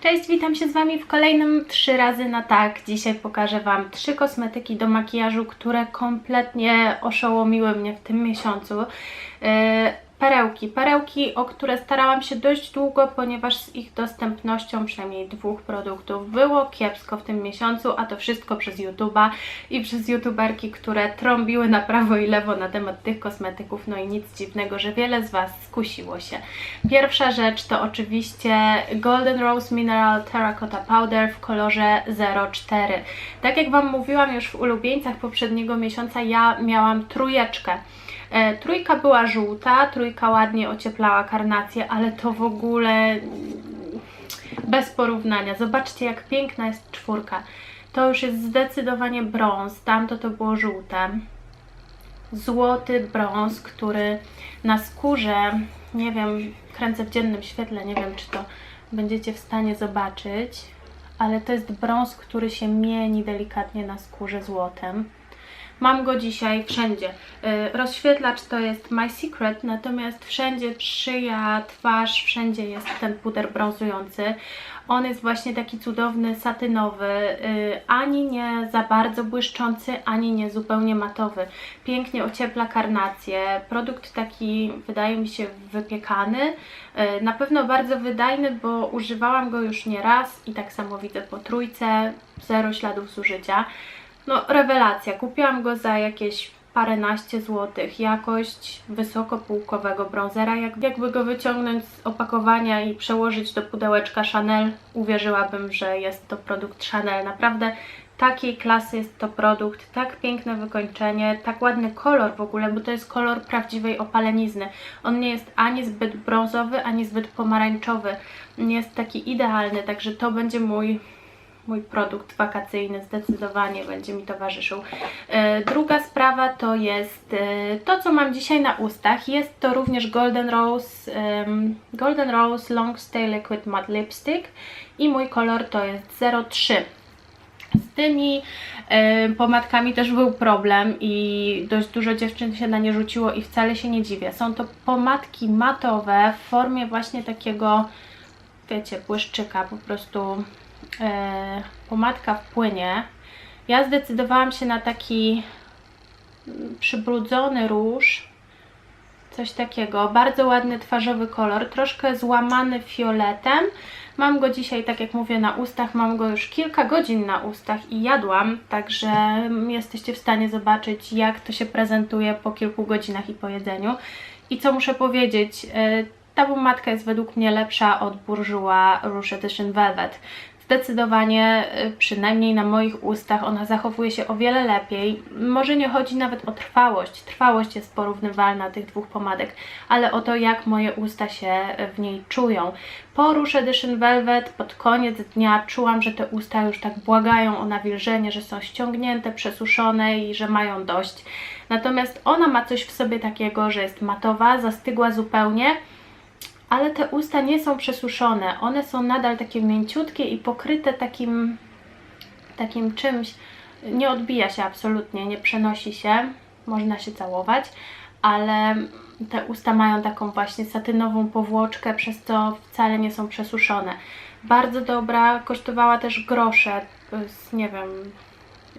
Cześć, witam się z Wami w kolejnym 3 razy na tak. Dzisiaj pokażę Wam trzy kosmetyki do makijażu, które kompletnie oszołomiły mnie w tym miesiącu. Yy, perełki. Perełki, o które starałam się dość długo, ponieważ z ich dostępnością przynajmniej dwóch produktów było kiepsko w tym miesiącu, a to wszystko przez YouTube'a i przez YouTuberki, które trąbiły na prawo i lewo na temat tych kosmetyków, no i nic dziwnego, że wiele z Was skusiło się. Pierwsza rzecz to oczywiście Golden Rose Mineral Terracotta Powder w kolorze 04. Tak jak Wam mówiłam już w ulubieńcach poprzedniego miesiąca, ja miałam trójeczkę. E, trójka była żółta, trójka ładnie ocieplała karnację, ale to w ogóle mm, bez porównania. Zobaczcie jak piękna jest czwórka. To już jest zdecydowanie brąz, tamto to było żółte. Złoty brąz, który na skórze, nie wiem, kręcę w dziennym świetle, nie wiem czy to będziecie w stanie zobaczyć, ale to jest brąz, który się mieni delikatnie na skórze złotem. Mam go dzisiaj wszędzie. Y, Rozświetlacz to jest My Secret, natomiast wszędzie szyja, twarz, wszędzie jest ten puder brązujący. On jest właśnie taki cudowny, satynowy, y, ani nie za bardzo błyszczący, ani nie zupełnie matowy. Pięknie ociepla karnację. Produkt taki wydaje mi się wypiekany. Y, Na pewno bardzo wydajny, bo używałam go już nie raz i tak samo widzę po trójce, zero śladów zużycia. No, rewelacja. Kupiłam go za jakieś paręnaście złotych. Jakość wysokopółkowego bronzera. Jak, jakby go wyciągnąć z opakowania i przełożyć do pudełeczka Chanel, uwierzyłabym, że jest to produkt Chanel. Naprawdę takiej klasy jest to produkt, tak piękne wykończenie, tak ładny kolor w ogóle, bo to jest kolor prawdziwej opalenizny. On nie jest ani zbyt brązowy, ani zbyt pomarańczowy. Jest taki idealny, także to będzie mój mój produkt wakacyjny zdecydowanie będzie mi towarzyszył. E, druga sprawa to jest e, to, co mam dzisiaj na ustach. Jest to również Golden Rose, Golden Rose Long Stay Liquid Matte Lipstick i mój kolor to jest 03. Z tymi e, pomadkami też był problem i dość dużo dziewczyn się na nie rzuciło i wcale się nie dziwię. Są to pomadki matowe w formie właśnie takiego, wiecie, błyszczyka, po prostu e, pomadka w płynie. Ja zdecydowałam się na taki przybrudzony róż, coś takiego, bardzo ładny twarzowy kolor, troszkę złamany fioletem. Mam go dzisiaj, tak jak mówię, na ustach, mam go już kilka godzin na ustach i jadłam, także jesteście w stanie zobaczyć, jak to się prezentuje po kilku godzinach i po jedzeniu. I co muszę powiedzieć, e, ta pomadka jest według mnie lepsza od Bourjois Rouge Edition Velvet zdecydowanie, y, przynajmniej na moich ustach, ona zachowuje się o wiele lepiej. Może nie chodzi nawet o trwałość, trwałość jest porównywalna tych dwóch pomadek, ale o to, jak moje usta się w niej czują. Po Rouge Edition Velvet pod koniec dnia czułam, że te usta już tak błagają o nawilżenie, że są ściągnięte, przesuszone i że mają dość. Natomiast ona ma coś w sobie takiego, że jest matowa, zastygła zupełnie, ale te usta nie są przesuszone. One są nadal takie mięciutkie i pokryte takim, takim czymś. Nie odbija się absolutnie, nie przenosi się. Można się całować, ale te usta mają taką właśnie satynową powłoczkę, przez to wcale nie są przesuszone. Bardzo dobra, kosztowała też grosze, nie wiem,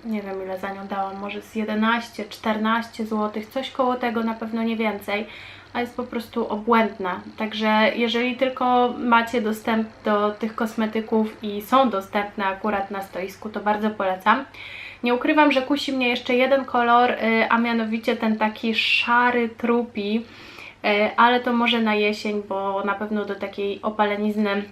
nie wiem ile za nią dałam, może z 11-14 zł, coś koło tego, na pewno nie więcej a jest po prostu obłędna. Także jeżeli tylko macie dostęp do tych kosmetyków i są dostępne akurat na stoisku, to bardzo polecam. Nie ukrywam, że kusi mnie jeszcze jeden kolor, y, a mianowicie ten taki szary trupi, y, ale to może na jesień, bo na pewno do takiej opalenizny,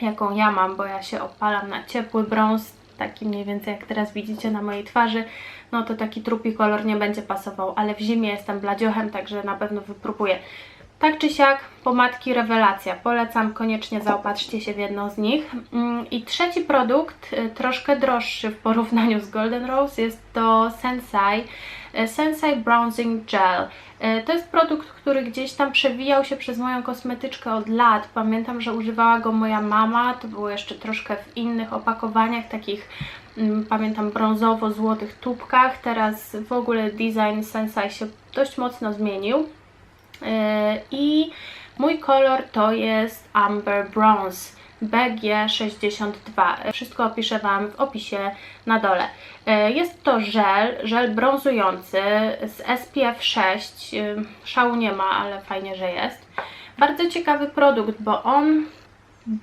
jaką ja mam, bo ja się opalam na ciepły brąz, taki mniej więcej jak teraz widzicie na mojej twarzy, no to taki trupi kolor nie będzie pasował, ale w zimie jestem bladziochem, także na pewno wypróbuję. Tak czy siak, pomadki rewelacja. Polecam, koniecznie zaopatrzcie się w jedną z nich. Mm, I trzeci produkt, y, troszkę droższy w porównaniu z Golden Rose, jest to Sensai. Y, Sensai Bronzing Gel. Y, to jest produkt, który gdzieś tam przewijał się przez moją kosmetyczkę od lat. Pamiętam, że używała go moja mama, to było jeszcze troszkę w innych opakowaniach, takich mm, pamiętam brązowo-złotych tubkach. Teraz w ogóle design Sensai się dość mocno zmienił. E, I mój kolor to jest Amber Bronze. BG62. Wszystko opiszę Wam w opisie na dole. E, Jest to żel, żel brązujący z SPF 6. E, Szału nie ma, ale fajnie, że jest. Bardzo ciekawy produkt, bo on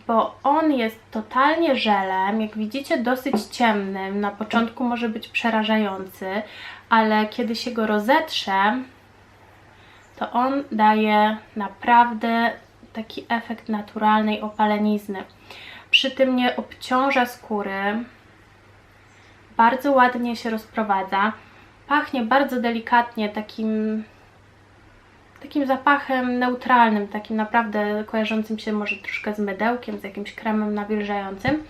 bo on jest totalnie żelem, jak widzicie dosyć ciemnym, na początku może być przerażający, ale kiedy się go rozetrze, to on daje naprawdę taki efekt naturalnej opalenizny. Przy tym nie obciąża skóry, bardzo ładnie się rozprowadza, pachnie bardzo delikatnie takim takim zapachem neutralnym, takim naprawdę kojarzącym się może troszkę z mydełkiem, z jakimś kremem nawilżającym.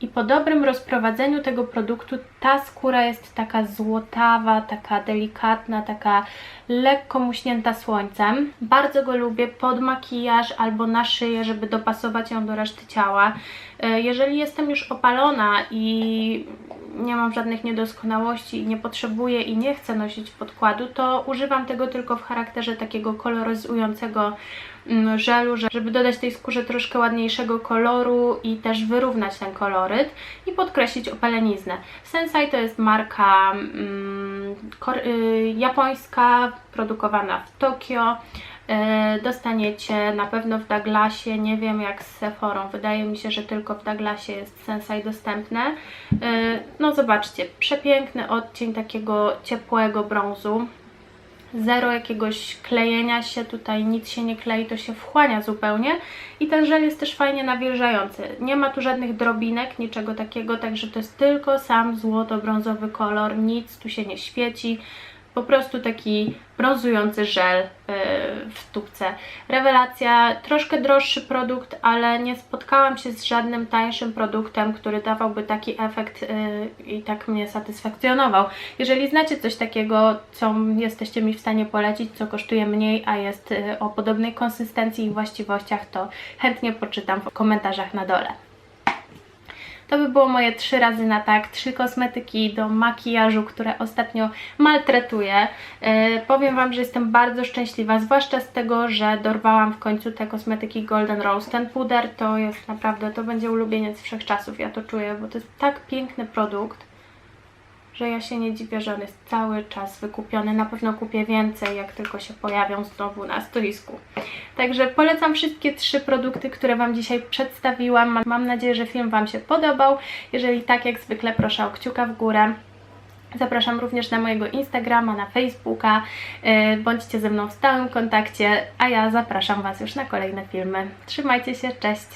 I po dobrym rozprowadzeniu tego produktu ta skóra jest taka złotawa, taka delikatna, taka lekko muśnięta słońcem. Bardzo go lubię pod makijaż albo na szyję, żeby dopasować ją do reszty ciała. E, Jeżeli jestem już opalona i nie mam żadnych niedoskonałości i nie potrzebuję i nie chcę nosić podkładu, to używam tego tylko w charakterze takiego koloryzującego żelu, że- żeby dodać tej skórze troszkę ładniejszego koloru i też wyrównać ten koloryt i podkreślić opaleniznę. Sensai to jest marka mm, y, japońska, produkowana w Tokio. E, Dostaniecie na pewno w Douglasie, nie wiem jak z Sephorą, wydaje mi się, że tylko w Douglasie jest Sensai dostępne. E, No zobaczcie, przepiękny odcień takiego ciepłego brązu. Zero jakiegoś klejenia się, tutaj nic się nie klei, to się wchłania zupełnie i ten żel jest też fajnie nawilżający. Nie ma tu żadnych drobinek, niczego takiego, także to jest tylko sam złoto-brązowy kolor, nic tu się nie świeci. Po prostu taki brązujący żel yy, w tubce. Rewelacja, troszkę droższy produkt, ale nie spotkałam się z żadnym tańszym produktem, który dawałby taki efekt yy, i tak mnie satysfakcjonował. Jeżeli znacie coś takiego, co jesteście mi w stanie polecić, co kosztuje mniej, a jest yy, o podobnej konsystencji i właściwościach, to chętnie poczytam w komentarzach na dole. To by było moje trzy razy na tak, trzy kosmetyki do makijażu, które ostatnio maltretuję. E, powiem Wam, że jestem bardzo szczęśliwa, zwłaszcza z tego, że dorwałam w końcu te kosmetyki Golden Rose. Ten puder to jest naprawdę, to będzie ulubieniec wszechczasów, ja to czuję, bo to jest tak piękny produkt że ja się nie dziwię, że on jest cały czas wykupiony. Na pewno kupię więcej, jak tylko się pojawią znowu na stoisku. Także polecam wszystkie trzy produkty, które Wam dzisiaj przedstawiłam. Mam- nadzieję, że film Wam się podobał. Jeżeli tak, jak zwykle proszę o kciuka w górę. Zapraszam również na mojego Instagrama, na Facebooka. Yy, Bądźcie ze mną w stałym kontakcie, a ja zapraszam Was już na kolejne filmy. Trzymajcie się, cześć!